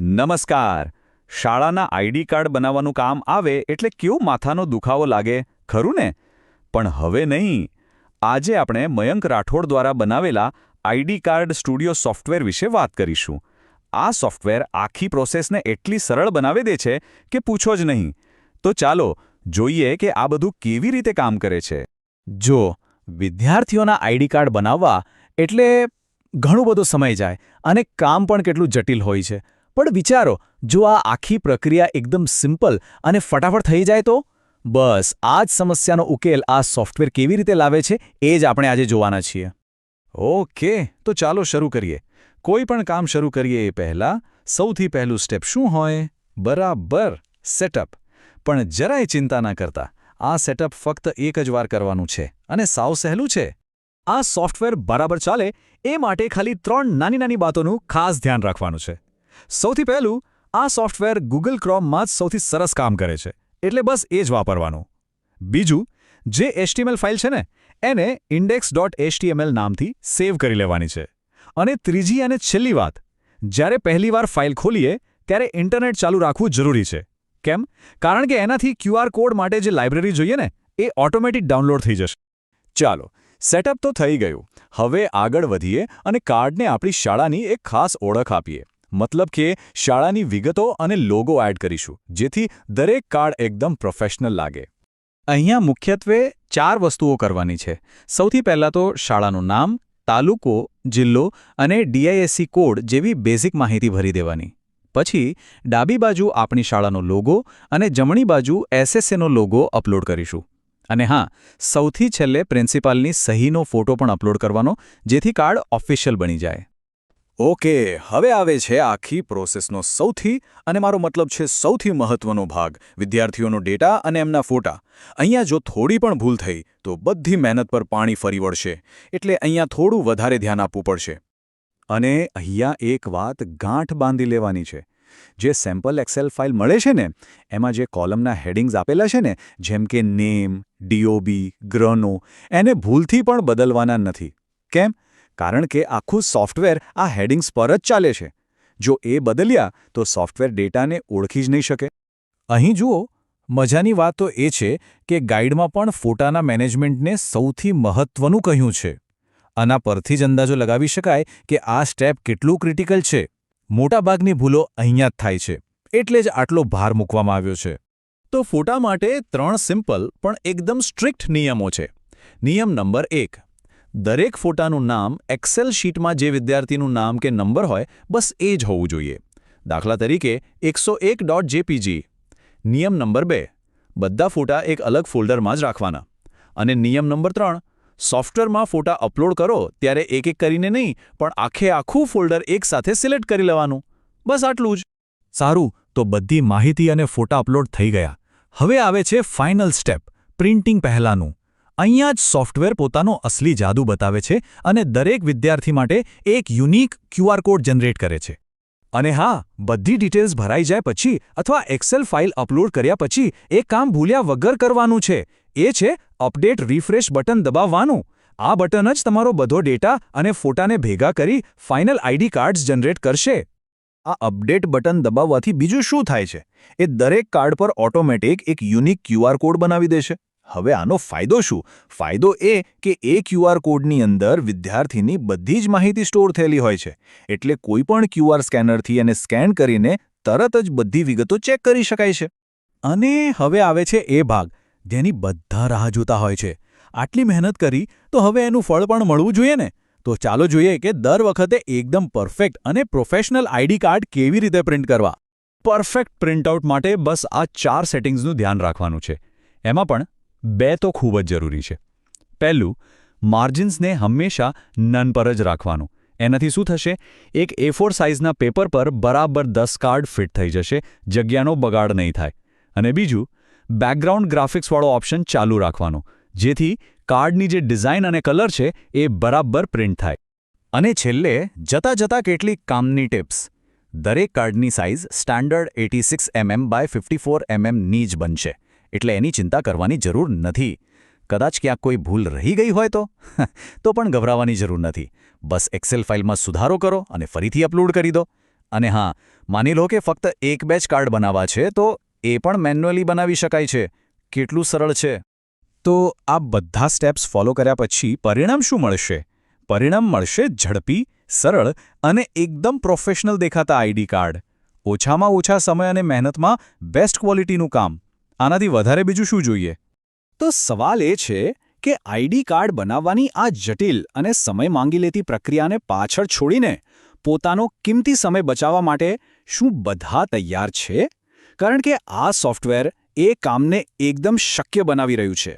નમસ્કાર. શાળાના ID card બનાવવાનું કામ આવે એટલે કેવું માથાનો દુખાવો લાગે, ખરું ને? પણ હવે નહીં. આજે આપણે મયંક રાઠોડ દ્વારા બનાવેલા આઈડી કાર્ડ સ્ટુડિયો સોફ્ટવેર વિશે વાત કરીશું. આ સોફ્ટવેર આખી પ્રોસેસને એટલી સરળ બનાવી દે છે કે પૂછો જ નહીં. તો ચાલો જોઈએ કે આ બધું કેવી રીતે કામ કરે છે. જો વિદ્યાર્થીઓના આઈડી કાર્ડ બનાવવા એટલે ઘણો બધો સમય જાય અને કામ પણ કેટલું જટિલ હોય છે. પણ વિચારો, જો આ આખી પ્રક્રિયા એકદમ સિમ્પલ અને ફટાફટ થઈ જાય તો? બસ, આ જ સમસ્યાનો ઉકેલ આ સોફ્ટવેર કેવી રીતે લાવે છે એ જ આપણે આજે જોવાના છીએ. ઓકે, તો ચાલો શરૂ કરીએ. કોઈ પણ કામ શરૂ કરીએ એ પહેલાં, સૌથી પહેલું સ્ટેપ શું હોય? બરાબર, સેટઅપ. પણ જરાય ચિંતા ના કરતા. આ સેટઅપ ફક્ત એક જ વાર કરવાનું છે. અને સાવ સહેલું છે. આ સોફ્ટવેર બરાબર ચાલે એ માટે ખાલી ત્રણ નાની નાની બાતોનું ખાસ ધ્યાન રાખવાનું છે. સૌથી પહેલું, આ સોફ્ટવેર ગૂગલ ક્રોમમાં જ સૌથી સરસ કામ કરે છે. એટલે બસ એ જ વાપરવાનું. બીજું, જે એચટીએમએલ ફાઇલ છે ને, એને ઇન્ડેક્સ ડોટ એચટીએમએલ નામથી સેવ કરી લેવાની છે. અને ત્રીજી અને છેલ્લી વાત, જ્યારે પહેલીવાર ફાઇલ ખોલીએ, ત્યારે ઇન્ટરનેટ ચાલુ રાખવું જરૂરી છે. કેમ? કારણ કે એનાથી ક્યુઆર કોડ માટે જે લાઇબ્રેરી જોઈએ ને, એ ઓટોમેટિક ડાઉનલોડ થઈ જશે. ચાલો, સેટઅપ તો થઈ ગયું. હવે આગળ વધીએ અને કાર્ડને આપણી શાળાની એક ખાસ ઓળખ આપીએ. મતલબ કે શાળાની વિગતો અને લોગો એડ કરીશું, જેથી દરેક કાર્ડ એકદમ પ્રોફેશનલ લાગે. અહીંયા મુખ્યત્વે ચાર વસ્તુઓ કરવાની છે. સૌથી પહેલાં તો શાળાનું નામ, તાલુકો, જિલ્લો અને ડીઆઈએસસી કોડ જેવી બેઝિક માહિતી ભરી દેવાની. પછી, ડાબી બાજુ આપણી શાળાનો લોગો અને જમણી બાજુ એસએસએનો લોગો અપલોડ કરીશું. અને હા, સૌથી છેલ્લે પ્રિન્સિપાલની સહીનો ફોટો પણ અપલોડ કરવાનો, જેથી કાર્ડ ઓફિશિયલ બની જાય. ઓકે, હવે આવે છે આખી પ્રોસેસનો સૌથી અને મારો મતલબ છે સૌથી મહત્વનો ભાગ, વિદ્યાર્થીઓનો ડેટા અને એમના ફોટા. અહીંયા જો થોડી પણ ભૂલ થઈ, તો બધી મહેનત પર પાણી ફરી વળશે, એટલે અહીંયા થોડું વધારે ધ્યાન આપવું પડશે. અને અહીંયા એક વાત ગાંઠ બાંધી લેવાની છે. જે સેમ્પલ એક્સેલ ફાઇલ મળે છે ને, એમાં જે કોલમના હેડિંગ્સ આપેલા છે ને, જેમ કે નેમ ડીઓબી ગ્રનો એને ભૂલથી પણ બદલવાના નથી. કેમ? કારણ કે આખું સોફ્ટવેર આ હેડિંગ્સ પર જ ચાલે છે. જો એ બદલ્યા, તો સોફ્ટવેર ડેટાને ઓળખી જ નહીં શકે. અહીં જુઓ, મજાની વાત તો એ છે કે ગાઈડમાં પણ ફોટાના મેનેજમેન્ટને સૌથી મહત્વનું કહ્યું છે. આના પરથી જ અંદાજો લગાવી શકાય કે આ સ્ટેપ કેટલું ક્રિટિકલ છે. મોટાભાગની ભૂલો અહીંયા જ થાય છે. એટલે જ આટલો ભાર મૂકવામાં આવ્યો છે. તો ફોટા માટે ત્રણ સિમ્પલ પણ એકદમ સ્ટ્રિક્ટ નિયમો છે. નિયમ નંબર એક દરેક ફોટાનું નામ એક્સેલ શીટમાં જે વિદ્યાર્થીનું નામ કે નંબર હોય, બસ એ જ હોવું જોઈએ. દાખલા તરીકે, એકસો એક ડોટ જેપીજી નિયમ નંબર બે, બધા ફોટા એક અલગ ફોલ્ડરમાં જ રાખવાના. અને નિયમ નંબર ત્રણ, સોફ્ટવેરમાં ફોટા અપલોડ કરો ત્યારે એક એક કરીને નહીં, પણ આખે આખું ફોલ્ડર એકસાથે સિલેક્ટ કરી લેવાનું. બસ આટલું જ. સારું, તો બધી માહિતી અને ફોટા અપલોડ થઈ ગયા. હવે આવે છે ફાઇનલ સ્ટેપ, પ્રિન્ટિંગ પહેલાંનું. અહીંયા જ સોફ્ટવેર પોતાનો અસલી જાદુ બતાવે છે અને દરેક વિદ્યાર્થી માટે એક યુનિક ક્યુઆર કોડ જનરેટ કરે છે. અને હા, બધી ડિટેલ્સ ભરાઈ જાય પછી અથવા એક્સેલ ફાઇલ અપલોડ કર્યા પછી એ કામ ભૂલ્યા વગર કરવાનું છે. એ છે, અપડેટ રિફ્રેશ બટન દબાવવાનું. આ બટન જ તમારો બધો ડેટા અને ફોટાને ભેગા કરી ફાઇનલ આઈડી કાર્ડ્સ જનરેટ કરશે. આ અપડેટ બટન દબાવવાથી બીજું શું થાય છે? એ દરેક કાર્ડ પર ઓટોમેટિક એક યુનિક ક્યુઆર કોડ બનાવી દેશે. હવે આનો ફાયદો શું? ફાયદો એ કે એ ક્યુઆર કોડની અંદર વિદ્યાર્થીની બધી જ માહિતી સ્ટોર થયેલી હોય છે. એટલે કોઈપણ ક્યુઆર સ્કેનરથી એને સ્કેન કરીને તરત જ બધી વિગતો ચેક કરી શકાય છે. અને હવે આવે છે એ ભાગ, જેની બધા રાહ જોતા હોય છે. આટલી મહેનત કરી તો હવે એનું ફળ પણ મળવું જોઈએ ને? તો ચાલો જોઈએ કે દર વખતે એકદમ પરફેક્ટ અને પ્રોફેશનલ આઈડી કાર્ડ કેવી રીતે પ્રિન્ટ કરવા. પરફેક્ટ પ્રિન્ટઆઉટ માટે બસ આ ચાર સેટિંગ્સનું ધ્યાન રાખવાનું છે. એમાં પણ બે તો ખૂબ જ જરૂરી છે. પહેલું, માર્જિન્સને હંમેશા નન પર જ રાખવાનું. એનાથી શું થશે? એક એ ફોર સાઇઝના પેપર પર બરાબર દસ કાર્ડ ફિટ થઈ જશે, જગ્યાનો બગાડ નહીં થાય. અને બીજું બેકગ્રાઉન્ડ ગ્રાફિક્સવાળો ઓપ્શન ચાલુ રાખવાનો, જેથી કાર્ડની જે ડિઝાઇન અને કલર છે એ બરાબર પ્રિન્ટ થાય. અને છેલ્લે, જતા જતા કેટલીક કામની ટિપ્સ દરેક કાર્ડની size standard eighty six MM by fifty four એમએમની જ બનશે. એટલે એની ચિંતા કરવાની જરૂર નથી. કદાચ ક્યાંક કોઈ ભૂલ રહી ગઈ હોય તો? તો પણ ગભરાવાની જરૂર નથી. બસ એક્સેલ ફાઇલમાં સુધારો કરો અને ફરીથી અપલોડ કરી દો. અને હા, માની લો કે ફક્ત એક બે જ કાર્ડ બનાવવા છે, તો એ પણ મેન્યુઅલી બનાવી શકાય છે. કેટલું સરળ છે? તો આ બધા સ્ટેપ્સ ફોલો કર્યા પછી પરિણામ શું મળશે? પરિણામ મળશે ઝડપી, સરળ અને એકદમ પ્રોફેશનલ દેખાતા આઈડી કાર્ડ. ઓછામાં ઓછા સમય અને મહેનતમાં બેસ્ટ ક્વોલિટીનું કામ. આનાથી વધારે બીજું શું જોઈએ? તો સવાલ એ છે કે આઈડી કાર્ડ બનાવવાની આ જટિલ અને સમય માંગી લેતી પ્રક્રિયાને પાછળ છોડીને પોતાનો કિંમતી સમય બચાવવા માટે શું બધા તૈયાર છે? કારણ કે આ સોફ્ટવેર એ કામને એકદમ શક્ય બનાવી રહ્યું છે.